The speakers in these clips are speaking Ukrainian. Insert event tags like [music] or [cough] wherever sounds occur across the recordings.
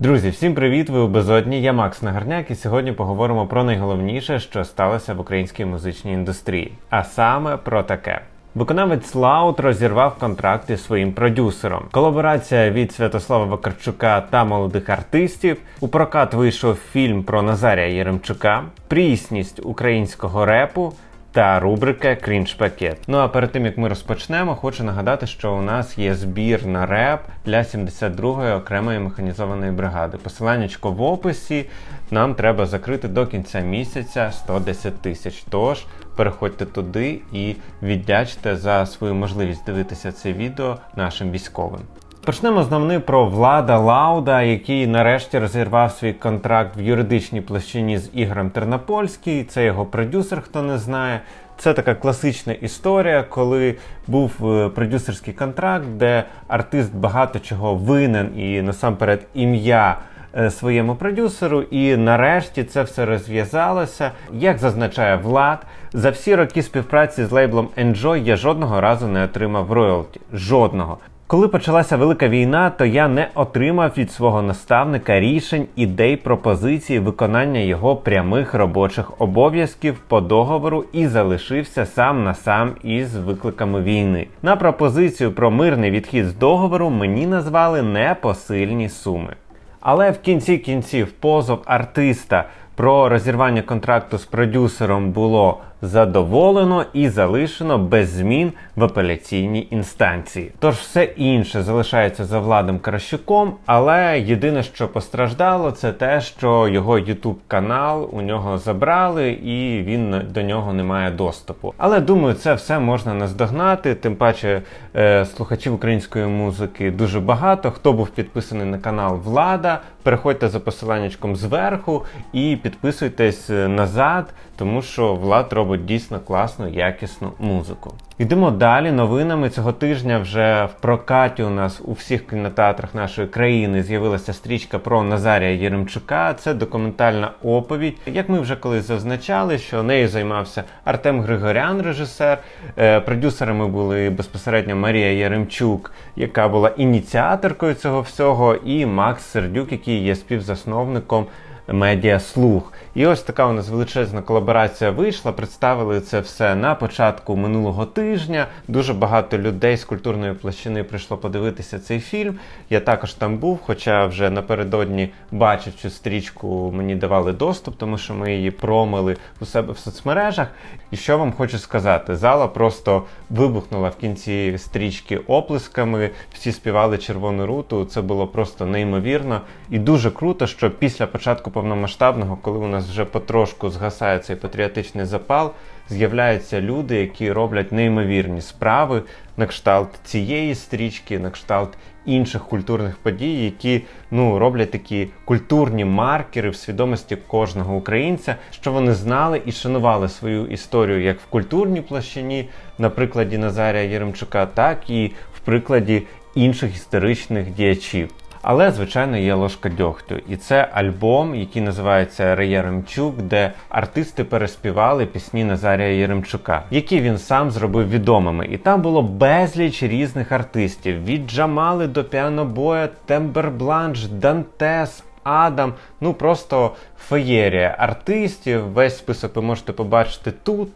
Друзі, всім привіт! Ви у безодні. Я Макс Нагарняк, і сьогодні поговоримо про найголовніше, що сталося в українській музичній індустрії, а саме про таке. Виконавець Лаут розірвав контракт із своїм продюсером. Колаборація від Святослава Вакарчука та молодих артистів. У прокат вийшов фільм про Назарія Єремчука, прісність українського репу та рубрика Крінж пакет. Ну а перед тим як ми розпочнемо, хочу нагадати, що у нас є збір на реп для 72-ї окремої механізованої бригади. Посиланнячко в описі. Нам треба закрити до кінця місяця 110 тисяч. Тож переходьте туди і віддячте за свою можливість дивитися це відео нашим військовим. Почнемо з новини про Влада Лауда, який нарешті розірвав свій контракт в юридичній площині з Ігорем Тернопольський. Це його продюсер, хто не знає. Це така класична історія, коли був е, продюсерський контракт, де артист багато чого винен і насамперед ім'я е, своєму продюсеру. І нарешті це все розв'язалося. Як зазначає Влад, за всі роки співпраці з лейблом Enjoy я жодного разу не отримав роялті. Жодного. Коли почалася велика війна, то я не отримав від свого наставника рішень, ідей, пропозицій, виконання його прямих робочих обов'язків по договору і залишився сам на сам із викликами війни. На пропозицію про мирний відхід з договору мені назвали непосильні суми. Але в кінці кінців позов артиста про розірвання контракту з продюсером було задоволено і залишено без змін в апеляційній інстанції. Тож все інше залишається за владом Кращуком, але єдине, що постраждало, це те, що його YouTube канал у нього забрали, і він до нього не має доступу. Але думаю, це все можна наздогнати. Тим паче е, слухачів української музики дуже багато. Хто був підписаний на канал Влада, переходьте за посиланнячком зверху і підписуйтесь е, назад, тому що Влад робить дійсно класну, якісну музику. Йдемо далі. Новинами цього тижня вже в прокаті у нас у всіх кінотеатрах нашої країни з'явилася стрічка про Назарія Єремчука. Це документальна оповідь. Як ми вже колись зазначали, що нею займався Артем Григорян, режисер. Е, Продюсерами були безпосередньо Марія Яремчук, яка була ініціаторкою цього всього, і Макс Сердюк, який є співзасновником медіа слух. І ось така у нас величезна колаборація вийшла. Представили це все на початку минулого тижня. Дуже багато людей з культурної площини прийшло подивитися цей фільм. Я також там був, хоча вже напередодні бачив цю стрічку, мені давали доступ, тому що ми її промили у себе в соцмережах. І що вам хочу сказати? Зала просто вибухнула в кінці стрічки оплесками. Всі співали червону руту. Це було просто неймовірно і дуже круто, що після початку повномасштабного, коли у нас вже потрошку згасає цей патріотичний запал, з'являються люди, які роблять неймовірні справи на кшталт цієї стрічки, на кшталт інших культурних подій, які ну роблять такі культурні маркери в свідомості кожного українця, що вони знали і шанували свою історію як в культурній площині, на прикладі Назарія Єремчука, так і в прикладі інших історичних діячів. Але, звичайно, є ложка дьогтю. І це альбом, який називається Реєремчук, де артисти переспівали пісні Назарія Єремчука, які він сам зробив відомими. І там було безліч різних артистів: від Джамали до Піанобоя, Тембербланш, Дантес. Адам, ну просто феєрія артистів. Весь список ви можете побачити тут.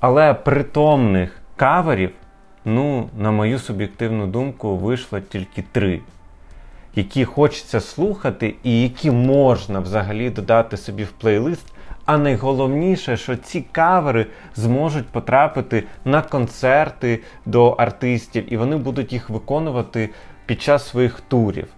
Але притомних каверів, ну, на мою суб'єктивну думку, вийшло тільки три які хочеться слухати, і які можна взагалі додати собі в плейлист. А найголовніше, що ці кавери зможуть потрапити на концерти до артистів, і вони будуть їх виконувати під час своїх турів.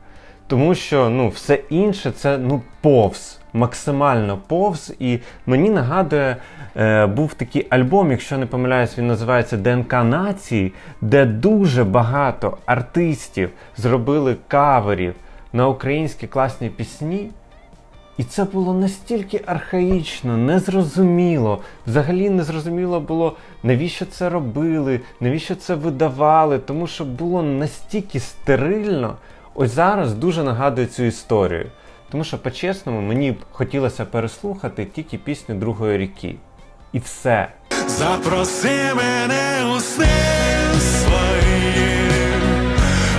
Тому що ну, все інше це ну, повз, максимально повз. І мені нагадує, е, був такий альбом, якщо не помиляюсь, він називається ДНК Нації, де дуже багато артистів зробили каверів на українські класні пісні. І це було настільки архаїчно, незрозуміло. Взагалі незрозуміло було, навіщо це робили, навіщо це видавали, тому що було настільки стерильно. Ось зараз дуже нагадує цю історію. Тому що, по-чесному, мені б хотілося переслухати тільки пісню другої ріки. І все. Запроси мене у сни свої,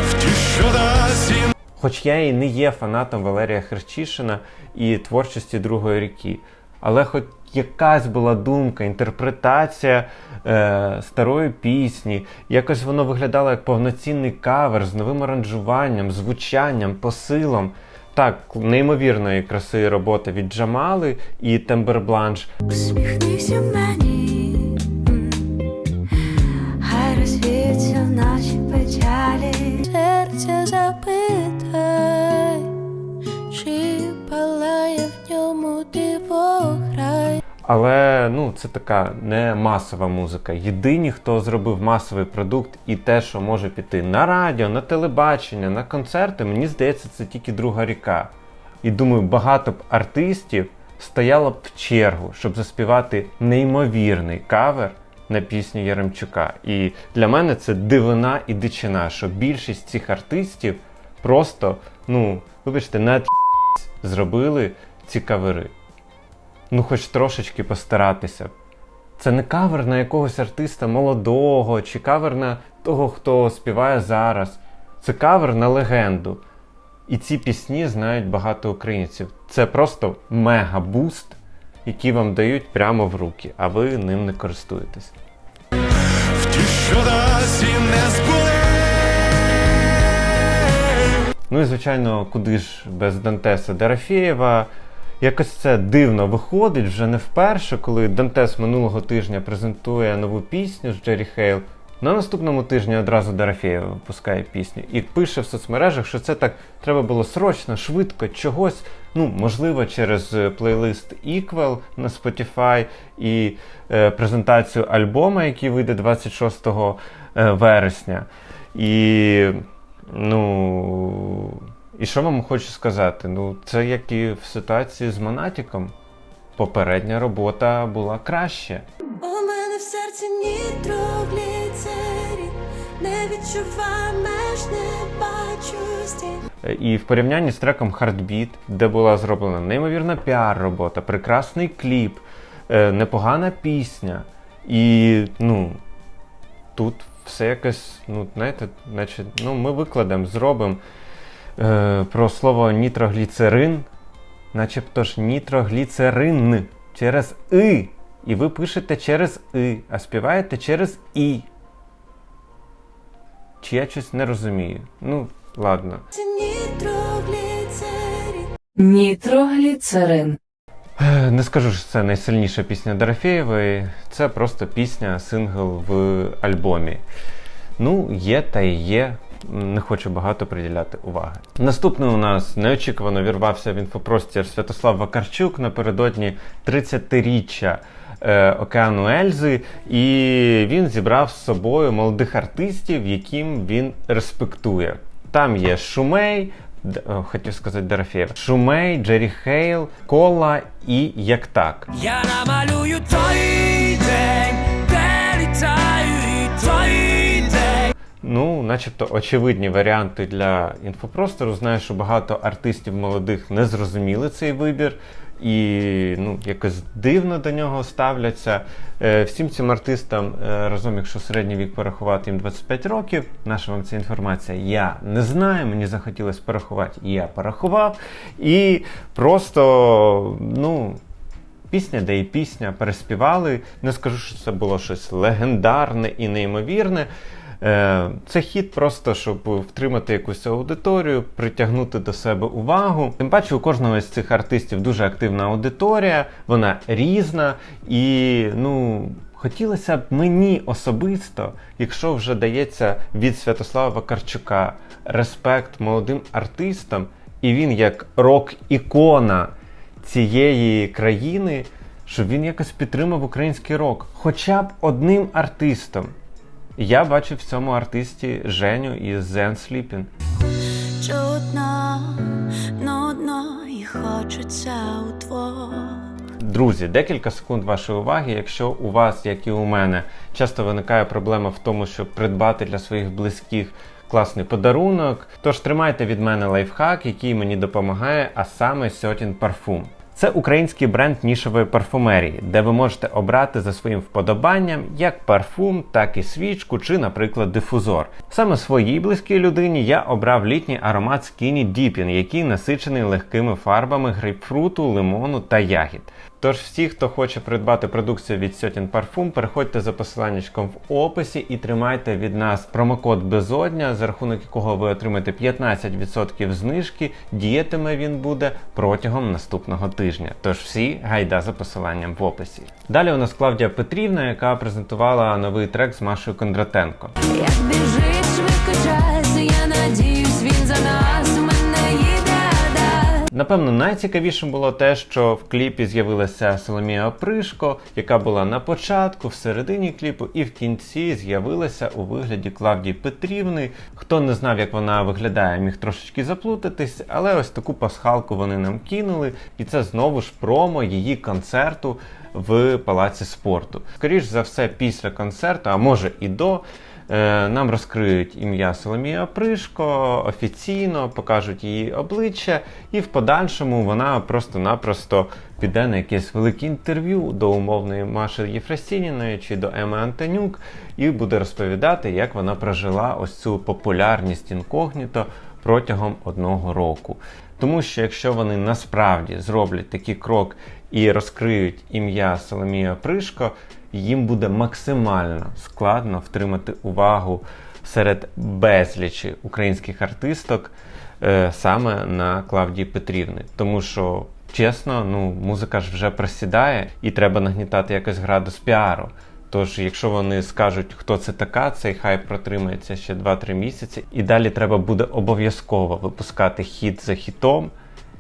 в ті, що дасть їм Хоч я і не є фанатом Валерія Херчишина і творчості другої ріки, але хоч якась була думка, інтерпретація е, старої пісні, якось воно виглядало як повноцінний кавер з новим аранжуванням, звучанням, посилом. Так, неймовірної краси робота від Джамали і Тембербланш. Усміхнися мені, хай розвіються наші печалі. Серця запитай, Але ну це така не масова музика. Єдині, хто зробив масовий продукт і те, що може піти на радіо, на телебачення, на концерти, мені здається, це тільки друга ріка. І думаю, багато б артистів стояло б в чергу, щоб заспівати неймовірний кавер на пісню Яремчука. І для мене це дивина і дичина, що більшість цих артистів просто, ну, вибачте, на [laughs] зробили ці кавери ну хоч трошечки постаратися. Це не кавер на якогось артиста молодого чи кавер на того, хто співає зараз. Це кавер на легенду. І ці пісні знають багато українців. Це просто мега-буст, який вам дають прямо в руки, а ви ним не користуєтесь. Ну і звичайно, куди ж без Дантеса Дорофєєва. Якось це дивно виходить вже не вперше, коли Дантес минулого тижня презентує нову пісню з Джері Хейл. На наступному тижні одразу Дорофєєва випускає пісню і пише в соцмережах, що це так треба було срочно, швидко, чогось. Ну, можливо, через е, плейлист Equal на Spotify і е, презентацію альбома, який вийде 26 е, вересня. І ну. І що вам хочу сказати? Ну, це як і в ситуації з Монатіком. Попередня робота була краще. У мене в серці нітрогліцерин, не відчуваю меж, не бачу стін. Е, І в порівнянні з треком Heartbeat, де була зроблена неймовірна піар-робота, прекрасний кліп, е, непогана пісня. І ну, тут все якось, ну, знаєте, наче, ну, ми викладемо, зробимо е, про слово нітрогліцерин, начебто ж нітрогліцерин через И. І ви пишете через И, а співаєте через І. Чи я щось не розумію? Ну, ладно. Це нітрогліцерин. Нітрогліцерин. Е, Не скажу, що це найсильніша пісня Дорофєєвої, це просто пісня, сингл в альбомі. Ну, є та й є. Не хочу багато приділяти уваги. Наступний у нас неочікувано вірвався в інфопростір Святослав Вакарчук напередодні 30-річчя е, океану Ельзи, і він зібрав з собою молодих артистів, яким він респектує. Там є Шумей, Д- хотів сказати Дорофєєв, Шумей, Джері Хейл, Кола і Як так. Я намалюю той Ну, начебто, очевидні варіанти для інфопростору. Знаю, що багато артистів молодих не зрозуміли цей вибір і ну, якось дивно до нього ставляться. Е, всім цим артистам е, разом, якщо середній вік порахувати їм 25 років, наша вам ця інформація я не знаю. Мені захотілося порахувати, і я порахував. І просто, ну. Пісня, де і пісня переспівали. Не скажу, що це було щось легендарне і неймовірне. Е, Це хід просто, щоб втримати якусь аудиторію, притягнути до себе увагу. Тим паче, у кожного з цих артистів дуже активна аудиторія, вона різна. І ну, хотілося б мені особисто, якщо вже дається від Святослава Вакарчука респект молодим артистам, і він як рок-ікона цієї країни, щоб він якось підтримав український рок, хоча б одним артистом. Я бачив в цьому артисті Женю із Zen Sleeping. Чутно, нудно і хочеться удвох. Друзі, декілька секунд вашої уваги. Якщо у вас, як і у мене, часто виникає проблема в тому, щоб придбати для своїх близьких класний подарунок, тож тримайте від мене лайфхак, який мені допомагає, а саме Сьотін парфум. Це український бренд нішової парфумерії, де ви можете обрати за своїм вподобанням як парфум, так і свічку чи, наприклад, дифузор. Саме своїй близькій людині я обрав літній аромат Skinny Dipping, який насичений легкими фарбами грейпфруту, лимону та ягід. Тож всі, хто хоче придбати продукцію від Сьотін Парфум, переходьте за посиланнячком в описі і тримайте від нас промокод Безодня, за рахунок якого ви отримаєте 15% знижки. Діятиме він буде протягом наступного тижня. Тож всі гайда за посиланням в описі. Далі у нас Клавдія Петрівна, яка презентувала новий трек з Машою Кондратенко. Як біжить швидко час, я надіюсь, він за нас Напевно, найцікавішим було те, що в кліпі з'явилася Соломія Опришко, яка була на початку, в середині кліпу, і в кінці з'явилася у вигляді Клавдії Петрівни. Хто не знав, як вона виглядає, міг трошечки заплутатись, але ось таку пасхалку вони нам кинули, і це знову ж промо її концерту в палаці спорту. Скоріш за все, після концерту, а може і до. Е, Нам розкриють ім'я Соломія Опришко офіційно, покажуть її обличчя, і в подальшому вона просто-напросто піде на якесь велике інтерв'ю до умовної Маші Єфросініної чи до Еми Антонюк і буде розповідати, як вона прожила ось цю популярність інкогніто протягом одного року. Тому що якщо вони насправді зроблять такий крок і розкриють ім'я Соломія Пришко, їм буде максимально складно втримати увагу серед безлічі українських артисток е, саме на Клавдії Петрівни. Тому що, чесно, ну, музика ж вже просідає і треба нагнітати якось градус піару. Тож, якщо вони скажуть, хто це така, цей хайп протримається ще 2-3 місяці, і далі треба буде обов'язково випускати хіт за хітом,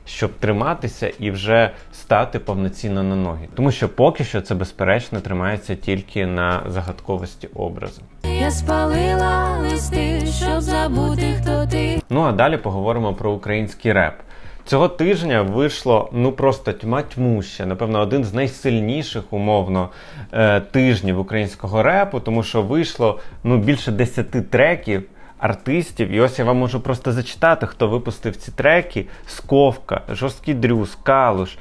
щоб триматися і вже стати повноцінно на ноги. Тому що поки що це безперечно тримається тільки на загадковості образу. Я спалила листи, щоб забути, хто ти. Ну а далі поговоримо про український реп. Цього тижня вийшло ну просто тьма тьмуща, напевно, один з найсильніших умовно е, тижнів українського репу, тому що вийшло ну більше 10 треків артистів. І ось я вам можу просто зачитати, хто випустив ці треки: Сковка, Жорсткий Дрюс, Калуш,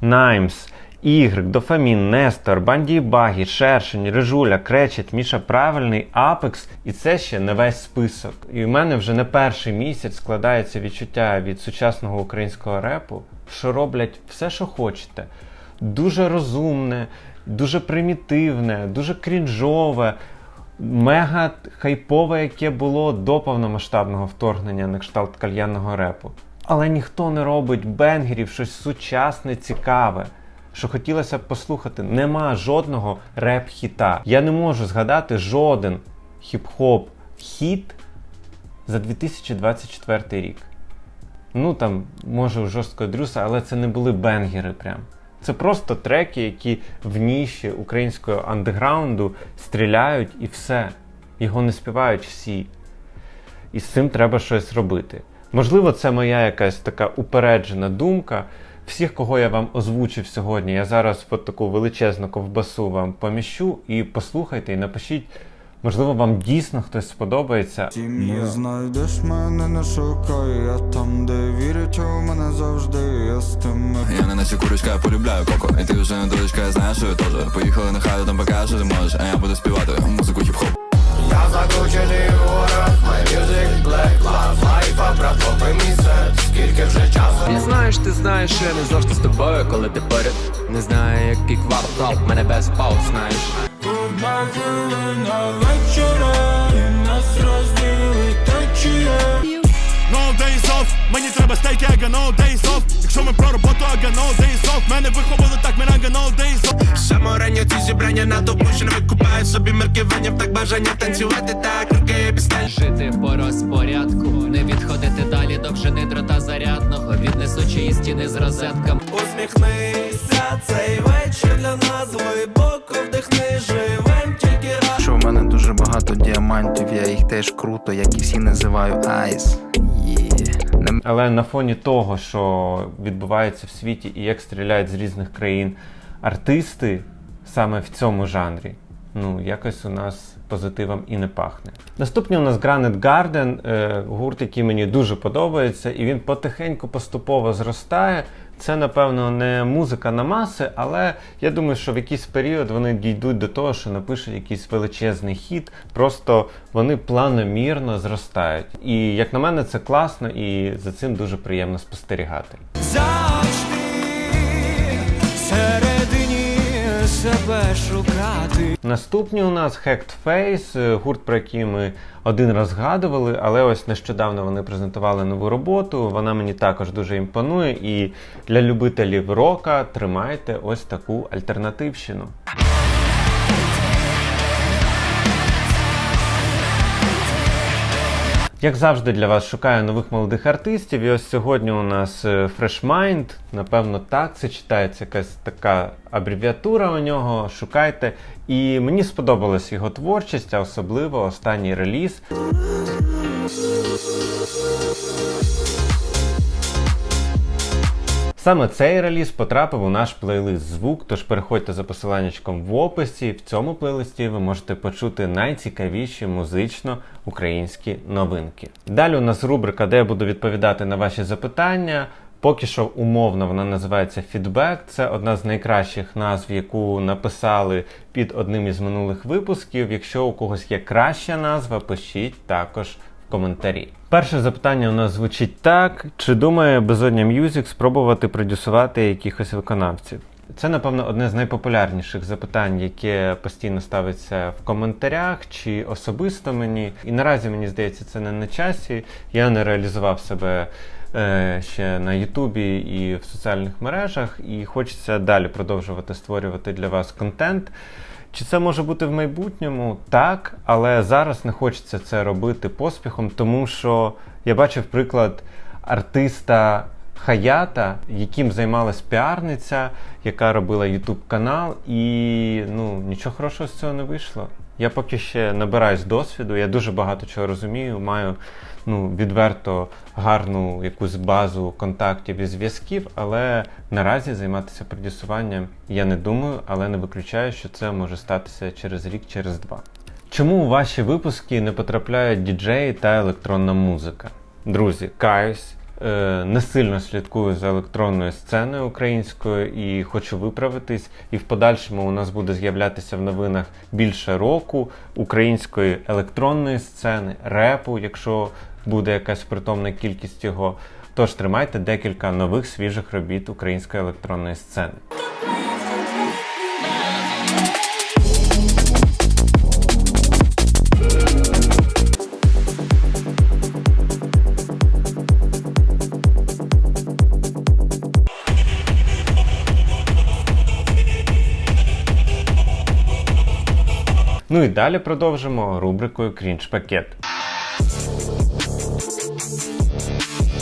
Наймс. Ігрик, Дофамін, Нестор, Банді Багі, Шершень, Режуля, Кречет, Міша Правильний, Апекс, і це ще не весь список. І в мене вже не перший місяць складається відчуття від сучасного українського репу, що роблять все, що хочете. Дуже розумне, дуже примітивне, дуже крінжове, мега хайпове, яке було до повномасштабного вторгнення на кшталт кальянного репу. Але ніхто не робить бенгерів, щось сучасне, цікаве. Що хотілося б послухати, нема жодного реп-хіта. Я не можу згадати жоден хіп-хоп хіт за 2024 рік. Ну там, може, у жорсткого дрюса, але це не були бенгери прям. Це просто треки, які в ніші українського андеграунду стріляють і все. Його не співають всі. І з цим треба щось робити. Можливо, це моя якась така упереджена думка. Всіх, кого я вам озвучив сьогодні, я зараз от таку величезну ковбасу вам поміщу і послухайте і напишіть. Можливо, вам дійсно хтось сподобається. Не знайдеш мене, не шукай, я там, де вірять у мене завжди, я з тими. Я не наче курочка, я полюбляю коко І ти вже не дурочка, я знаю, що я теж Поїхали на хату, там покажу, ти можеш А я буду співати музику хіп-хоп Я закручений І знаєш, ти знаєш, що я не завжди з тобою, коли ти поряд. Не знаю, який квартал, мене без пауз, знаєш. No days off, мені треба стейки, I got no days off. Якщо ми про роботу, I got no days off. Мене виховали так, мене got no days off. Саморання ці зібрання на тому, що не викупають собі в так бажання танцювати так, руки пісня. Жити по розпорядку, не відходити далі до вжини дрота стіни з розетками. Усміхнися, цей вечір для нас глибоко вдихни, живем тільки раз. Що в мене дуже багато діамантів, я їх теж круто, як і всі називаю айс. Але на фоні того, що відбувається в світі і як стріляють з різних країн артисти саме в цьому жанрі, ну якось у нас позитивом і не пахне. Наступний у нас Granite Garden, е, гурт, який мені дуже подобається, і він потихеньку поступово зростає. Це, напевно, не музика на маси, але я думаю, що в якийсь період вони дійдуть до того, що напишуть якийсь величезний хіт. Просто вони планомірно зростають. І як на мене, це класно, і за цим дуже приємно спостерігати. Себе шукати. Наступні у нас Hacked Face, е, гурт, про який ми один раз згадували, але ось нещодавно вони презентували нову роботу. Вона мені також дуже імпонує. І для любителів рока тримайте ось таку альтернативщину. Як завжди для вас шукаю нових молодих артистів. І ось сьогодні у нас е, Fresh Mind. Напевно, так це читається якась така абревіатура у нього. Шукайте. І мені сподобалась його творчість, а особливо останній реліз. Саме цей реліз потрапив у наш плейлист звук, тож переходьте за посиланнячком в описі. В цьому плейлисті ви можете почути найцікавіші музично українські новинки. Далі у нас рубрика, де я буду відповідати на ваші запитання. Поки що умовно вона називається Фідбек. Це одна з найкращих назв, яку написали під одним із минулих випусків. Якщо у когось є краща назва, пишіть також коментарі. Перше запитання у нас звучить так: чи думає Безодня Music спробувати продюсувати якихось виконавців? Це, напевно, одне з найпопулярніших запитань, яке постійно ставиться в коментарях чи особисто мені. І наразі мені здається, це не на часі. Я не реалізував себе е, ще на Ютубі і в соціальних мережах, і хочеться далі продовжувати створювати для вас контент. Чи це може бути в майбутньому? Так, але зараз не хочеться це робити поспіхом, тому що я бачив приклад артиста Хаята, яким займалась піарниця, яка робила ютуб канал, і ну нічого хорошого з цього не вийшло. Я поки ще набираюсь досвіду, я дуже багато чого розумію, маю ну, відверто гарну якусь базу контактів і зв'язків, але наразі займатися продюсуванням я не думаю, але не виключаю, що це може статися через рік, через два. Чому у ваші випуски не потрапляють діджеї та електронна музика? Друзі, каюсь. Е, Не сильно слідкую за електронною сценою українською і хочу виправитись. І в подальшому у нас буде з'являтися в новинах більше року української електронної сцени, репу, якщо буде якась притомна кількість його. Тож тримайте декілька нових свіжих робіт української електронної сцени. Ну і далі продовжимо рубрикою Крінж пакет.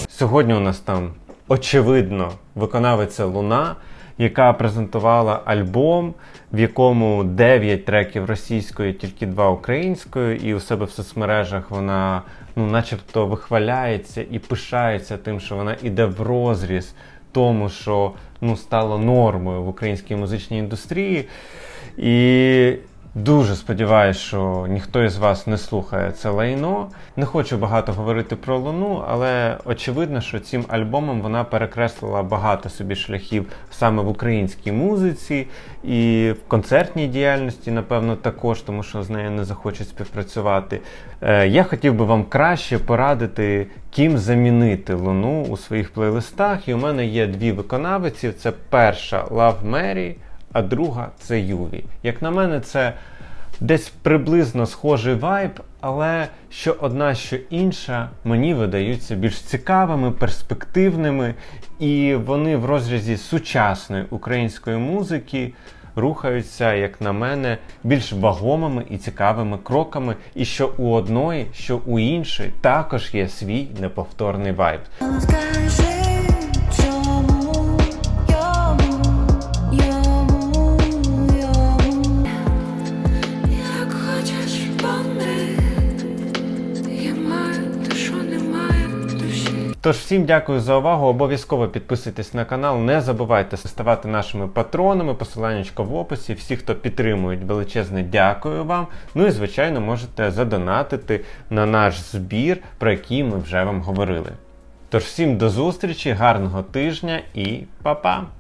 Сьогодні у нас там очевидно виконавиця Луна, яка презентувала альбом, в якому 9 треків російської, тільки 2 української, і у себе в соцмережах вона ну, начебто вихваляється і пишається тим, що вона іде в розріз тому, що ну, стало нормою в українській музичній індустрії. І Дуже сподіваюся, що ніхто із вас не слухає це лайно. Не хочу багато говорити про Луну, але очевидно, що цим альбомом вона перекреслила багато собі шляхів саме в українській музиці і в концертній діяльності, напевно, також, тому що з нею не захочуть співпрацювати. Е, я хотів би вам краще порадити, ким замінити Луну у своїх плейлистах. І у мене є дві виконавиці: це перша Love Mary, а друга це Юві. Як на мене, це десь приблизно схожий вайб, але що одна, що інша мені видаються більш цікавими, перспективними, і вони в розрізі сучасної української музики рухаються, як на мене, більш вагомими і цікавими кроками, і що у одної, що у іншої також є свій неповторний вайб. Тож всім дякую за увагу. Обов'язково підписуйтесь на канал. Не забувайте ставати нашими патронами. Посиланнячко в описі. Всі, хто підтримують, величезне дякую вам. Ну і звичайно, можете задонатити на наш збір, про який ми вже вам говорили. Тож всім до зустрічі, гарного тижня і па-па!